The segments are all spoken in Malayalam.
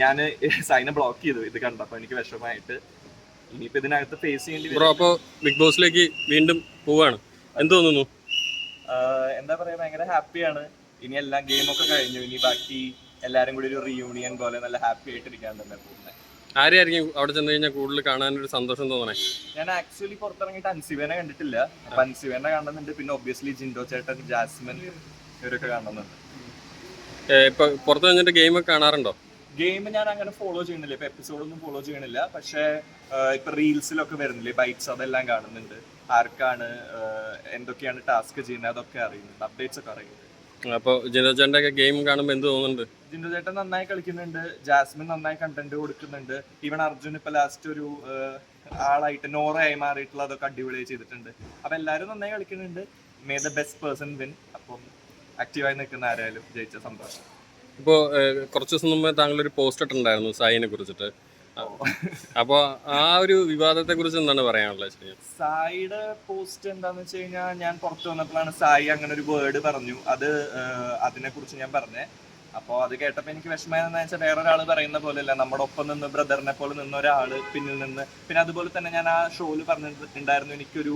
ഞാൻ സൈനെ ബ്ലോക്ക് ചെയ്തു. ഇത് കണ്ടപ്പോൾ എനിക്ക് വിഷമമായിട്ട്. ഇനിയിപ്പോ ഇതിനകത്ത് ഫേസ് ചെയ്യേണ്ടി ബ്രോ അപ്പോൾ ബിഗ് ബോസിലേക്ക് വീണ്ടും പോവാണ്. എന്ത് തോന്നുന്നു? എന്താ പറയാ ഭയങ്കര ഹാപ്പിയാണ്. ഇനി എല്ലാം ഗെയിമൊക്കെ കഴിഞ്ഞു. ഇനി ബാക്കി എല്ലാരും കൂടി ഒരു റീയൂണിയൻ പോലെ നല്ല ഹാപ്പി ആയിട്ടിരിക്കാൻ തന്നെ പോകുന്നത് ആരെയായിരിക്കും അവിടെ ചെന്ന് കഴിഞ്ഞാൽ കൂടുതൽ കാണാനൊരു സന്തോഷം തോന്നണേ? ഞാൻ ആക്ച്വലി പുറത്തിറങ്ങിയിട്ട് അൻസിവേനെ കണ്ടിട്ടില്ല. അപ്പൊ അൻസിവേനെ കാണുന്നുണ്ട്. പിന്നെ ഒബ്വിയസ്ലി ജിൻഡോ ചേട്ടൻ ജാസ്മിൻ ഇവരൊക്കെ കാണുന്നുണ്ട്. ഇപ്പൊ പുറത്ത് കഴിഞ്ഞിട്ട് ഗെയിമൊക്കെ കാണാറുണ്ടോ? ഗെയിം ഞാൻ അങ്ങനെ ഫോളോ ചെയ്യണില്ല ഇപ്പൊ എപ്പിസോഡൊന്നും ഫോളോ ചെയ്യണില്ല പക്ഷെ ഇപ്പൊ റീൽസിലൊക്കെ വരുന്നില്ലേ? ബൈറ്റ്സ് അതെല്ലാം കാണുന്നുണ്ട്. ആർക്കാണ് എന്തൊക്കെയാണ് ടാസ്ക് ചെയ്യുന്നത്? അതൊക്കെ അറിയുന്നുണ്ട്. അപ്ഡേറ്റ്സ് ഒക്കെ അറിയുന്നുണ്ട്. അപ്പോൾ ഒക്കെ ഗെയിം കാണുമ്പോൾ എന്ത് തോന്നുന്നുണ്ട്? ജിനോചേട്ടൻ നന്നായി കളിക്കുന്നുണ്ട്. ജാസ്മിൻ നന്നായി കണ്ടന്റ് കൊടുക്കുന്നുണ്ട്. ഈവൻ അർജുൻ ഇപ്പൊ ലാസ്റ്റ് ഒരു ആളായിട്ട് നോറയായി മാറിയിട്ടുള്ള അതൊക്കെ അടിപൊളിയായി ചെയ്തിട്ടുണ്ട്. അപ്പൊ എല്ലാവരും നന്നായി കളിക്കുന്നുണ്ട്. May the best person win അപ്പം ആക്റ്റീവായി നിൽക്കുന്ന ആരായാലും ജയിച്ച സന്തോഷം. ഇപ്പോൾ കുറച്ച് ദിവസം മുമ്പ് താങ്കളൊരു പോസ്റ്റ് ഇട്ടിട്ടുണ്ടായിരുന്നു സായിനെ കുറിച്ചിട്ട്. അപ്പോൾ ആ ഒരു വിവാദത്തെ കുറിച്ച് എന്താണ് പറയാനുള്ളത് സായിയുടെ പോസ്റ്റ് എന്താന്ന് വെച്ച് കഴിഞ്ഞാൽ ഞാൻ പുറത്തു വന്നപ്പോഴാണ് സായി അങ്ങനെ ഒരു വേർഡ് പറഞ്ഞു. അത് അതിനെ കുറിച്ച് ഞാൻ പറഞ്ഞേ. അപ്പോൾ അത് കേട്ടപ്പോൾ എനിക്ക് വിഷമമായെന്ന് വെച്ചാൽ വേറൊരാൾ പറയുന്ന പോലെയല്ല. നമ്മുടെ ഒപ്പം നിന്ന് ബ്രദറിനെ പോലെ നിന്ന ഒരാൾ പിന്നിൽ നിന്ന്. പിന്നെ അതുപോലെ തന്നെ ഞാൻ ആ ഷോയിൽ പറഞ്ഞിട്ടുണ്ടായിരുന്നു എനിക്കൊരു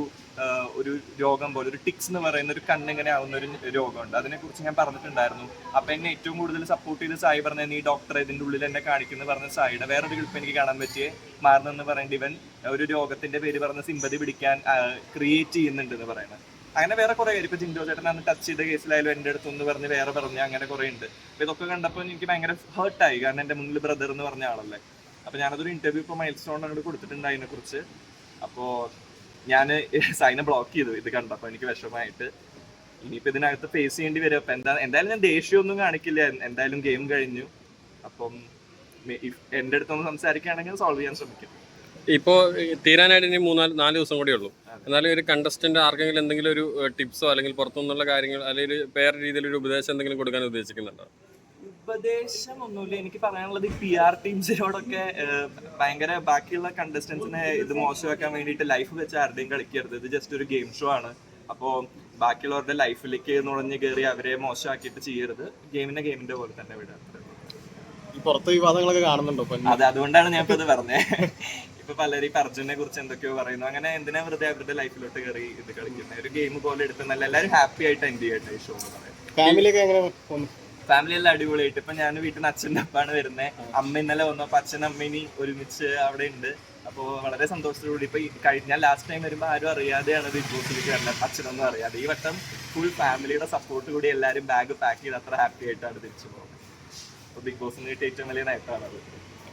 ഒരു രോഗം പോലെ ഒരു ടിക്സ് എന്ന് പറയുന്ന ഒരു കണ്ണിങ്ങനെ ആവുന്ന ഒരു രോഗമുണ്ട്. അതിനെക്കുറിച്ച് ഞാൻ പറഞ്ഞിട്ടുണ്ടായിരുന്നു. അപ്പൊ എന്നെ ഏറ്റവും കൂടുതൽ സപ്പോർട്ട് ചെയ്ത് സായി പറഞ്ഞ നീ ഡോക്ടറെ ഇതിന്റെ ഉള്ളിൽ എന്നെ കാണിക്കുന്നു പറഞ്ഞ സായിയുടെ വേറൊരു ഗ്രൂപ്പ് എനിക്ക് കാണാൻ പറ്റിയേ മാറുന്നെന്ന് പറയേണ്ട ഇവൻ ഒരു രോഗത്തിന്റെ പേര് പറഞ്ഞ് സിമ്പതി പിടിക്കാൻ ക്രിയേറ്റ് ചെയ്യുന്നുണ്ട് എന്ന് പറയുന്നത്. അങ്ങനെ വേറെ കുറെ പേര്. ഇപ്പൊ ജിൻഡോ ചേട്ടൻ അന്ന് ടച്ച് ചെയ്ത കേസിലായാലും എന്റെ അടുത്ത് ഒന്ന് പറഞ്ഞ് വേറെ പറഞ്ഞു അങ്ങനെ കുറെ ഉണ്ട്. അപ്പൊ ഇതൊക്കെ കണ്ടപ്പോൾ എനിക്ക് ഭയങ്കര ഹേർട്ടായി കാരണം എന്റെ മുന്നിൽ ബ്രദർ എന്ന് പറഞ്ഞ ആളല്ലേ. അപ്പൊ ഞാനതൊരു ഇന്റർവ്യൂ ഇപ്പൊ മൈൽ സ്റ്റോൺ അങ്ങോട്ട് കൊടുത്തിട്ടുണ്ട് അതിനെ കുറിച്ച് അപ്പോ ഞാൻ സൈനെ ബ്ലോക്ക് ചെയ്തു ഇത് കണ്ടപ്പോൾ. എനിക്ക് വിഷമമായിട്ട്. ഇനിയിപ്പോ ഇതിനകത്ത് ഫേസ് ചെയ്യേണ്ടി വരും. അപ്പൊ എന്താ എന്തായാലും ഞാൻ ദേഷ്യമൊന്നും കാണിക്കില്ല. എന്തായാലും ഗെയിം കഴിഞ്ഞു. അപ്പം എന്റെ അടുത്തൊന്ന് സംസാരിക്കുകയാണെങ്കിൽ സോൾവ് ചെയ്യാൻ ശ്രമിക്കും. ഇപ്പോ തീരാനായിട്ട് ഇനി മൂന്നാൽ നാല് ദിവസം കൂടെ ഉള്ളൂ. എന്നാലും ഒരു കണ്ടസ്റ്റന്റ് ആർക്കെങ്കിലും എന്തെങ്കിലും ഒരു ടിപ്സോ അല്ലെങ്കിൽ പുറത്തുനിന്നുള്ള കാര്യങ്ങൾ അല്ലെങ്കിൽ ഒരു രീതിയിൽ ഒരു ഉപദേശം എന്തെങ്കിലും കൊടുക്കാൻ ഉദ്ദേശിക്കുന്നുണ്ടോ? ഉപദേശം ഒന്നുമില്ല എനിക്ക് പറയാനുള്ളത് ഈ പി ആർ ടീംസിനോടൊക്കെ ഭയങ്കര ബാക്കിയുള്ള കണ്ടസ്റ്റൻസിനെ ഇത് മോശമാക്കാൻ വേണ്ടിയിട്ട് ലൈഫ് വെച്ച് ആരുടെയും കളിക്കരുത്. ഇത് ജസ്റ്റ് ഒരു ഗെയിം ഷോ ആണ്. അപ്പോൾ ബാക്കിയുള്ളവരുടെ ലൈഫിലേക്ക് നുഴഞ്ഞു കയറി അവരെ മോശമാക്കിയിട്ട് ചെയ്യരുത്. ഗെയിമിനെ ഗെയിമിന്റെ പോലെ തന്നെ വിടാം. ഈ പുറത്തെ വിവാദങ്ങളൊക്കെ കാണുന്നുണ്ടോ? അതെ അതുകൊണ്ടാണ് ഞാൻ ഇപ്പൊ ഇത് പറഞ്ഞത് ഇപ്പൊ പലരും ഈ അർജുനെ കുറിച്ച് എന്തൊക്കെയോ പറയുന്നു. അങ്ങനെ എന്തിനാ വെറുതെ അവരുടെ ലൈഫിലോട്ട് കയറി ഇത് കളിക്കുന്നത് ഒരു ഗെയിം പോലെ എടുത്ത് നല്ല എല്ലാവരും ഹാപ്പി ആയിട്ട് എൻഡ് ചെയ്യട്ടെ ഈ ഷോ ഫാമിലിയൊക്കെ എങ്ങനെ? ഫാമിലി എല്ലാം അടിപൊളിയായിട്ട്. ഇപ്പൊ ഞാൻ വീട്ടിൽ നിന്ന് അച്ഛന്റെ അപ്പാണ് വരുന്നത് അമ്മ ഇന്നലെ വന്നു. അപ്പൊ അച്ഛൻ അമ്മേനി ഒരുമിച്ച് അവിടെ ഉണ്ട്. അപ്പൊ വളരെ സന്തോഷത്തോടുകൂടി ഇപ്പൊ കഴിഞ്ഞ ലാസ്റ്റ് ടൈം വരുമ്പോ ആരും അറിയാതെയാണ് ബിഗ് ബോസിലേക്ക് വരുന്നത് അച്ഛനൊന്നും അറിയാതെ. ഈ വട്ടം ഫുൾ ഫാമിലിയുടെ സപ്പോർട്ട് കൂടി എല്ലാരും ബാഗ് പാക്ക് ചെയ്ത് അത്ര ഹാപ്പി ആയിട്ടാണ് തിരിച്ചു പോകുന്നത്. അപ്പൊ ബിഗ് ബോസിന് കിട്ടിയ ഏറ്റവും വലിയ നേട്ടമാണ് അത്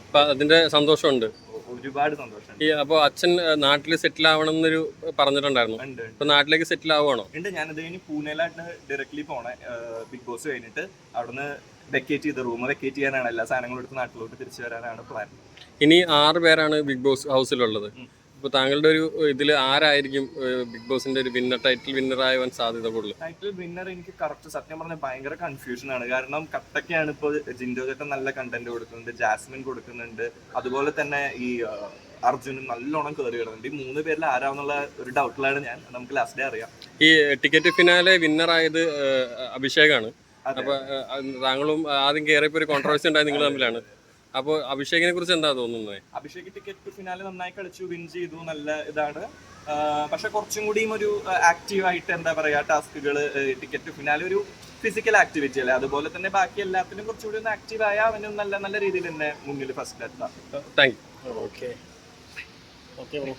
അപ്പൊ അതിന്റെ സന്തോഷമുണ്ട്. ഒരുപാട് സന്തോഷം ഈ അപ്പോൾ അച്ഛൻ നാട്ടിൽ സെറ്റിൽ ആവണം എന്നൊരു പറഞ്ഞിട്ടുണ്ടായിരുന്നു. ഇപ്പൊ നാട്ടിലേക്ക് സെറ്റിൽ ആവുകയാണോ ഉണ്ട് ഞാനത് കഴിഞ്ഞ് പൂനെയിലായിട്ട് ഡയറക്ട്ലി പോണേ. ബിഗ് ബോസ് കഴിഞ്ഞിട്ട് അവിടുന്ന് വെക്കേറ്റ് ചെയ്ത് റൂം വെക്കേറ്റ് ചെയ്യാനാണ് എല്ലാ സാധനങ്ങളും എടുത്ത് നാട്ടിലോട്ട് തിരിച്ചു വരാനാണ് പ്ലാൻ ഇനി ആറ് പേരാണ് ബിഗ് ബോസ് ഹൗസിലുള്ളത് ഇപ്പൊ താങ്കളുടെ ഒരു ഇതിൽ ആരായിരിക്കും ബിഗ് ബോസിന്റെ ഒരു വിന്നർ ടൈറ്റിൽ വിന്നർ ആവാൻ സാധ്യത കൂടുതൽ ടൈറ്റിൽ വിന്നർ എനിക്ക് കറക്റ്റ് സത്യം പറഞ്ഞാൽ ഭയങ്കര കൺഫ്യൂഷൻ ആണ്. കാരണം കട്ടൊക്കെയാണ് ഇപ്പോൾ ജിൻഡോ ചേട്ടൻ നല്ല കണ്ടന്റ് കൊടുക്കുന്നുണ്ട് ജാസ്മിൻ കൊടുക്കുന്നുണ്ട് അതുപോലെ തന്നെ ഈ അർജുനും നല്ലോണം കയറി വരുന്നുണ്ട്. ഈ മൂന്ന് പേരിൽ ആരാന്നുള്ള ഒരു ഡൗട്ടിലാണ് ഞാൻ. നമുക്ക് ലാസ്റ്റ് ഡേ അറിയാം. ഈ ടിക്കറ്റ് ഫിനാലെ വിന്നർ ആയത് അഭിഷേകാണ്. അപ്പൊ താങ്കളും ആദ്യം കയറിയപ്പോ ഒരു കോൺട്രവേഴ്സി ഉണ്ടായത് നിങ്ങൾ തമ്മിലാണ്. അപ്പോൾ അഭിഷേകിനെ കുറിച്ച് എന്താ തോന്നുന്നത്? അഭിഷേക് ടിക്കറ്റ് ഫിനാലെ നന്നായി കളിച്ചു വിൻ ചെയ്തു നല്ല ഇതാണ്. പക്ഷെ കുറച്ചും കൂടിയും ഒരു ആക്റ്റീവ് ആയിട്ട് എന്താ പറയാ ടാസ്കുകൾ ടിക്കറ്റ് ഫിനാലെ ഒരു ഫിസിക്കൽ ആക്ടിവിറ്റി അല്ലേ? അതുപോലെ തന്നെ ബാക്കി എല്ലാത്തിനും കുറച്ചുകൂടി ഒന്ന് ആക്റ്റീവ് ആയ അവനും നല്ല നല്ല രീതിയിൽ തന്നെ മുന്നിൽ ഫസ്റ്റ് എത്താം thank you okay. Okay bro.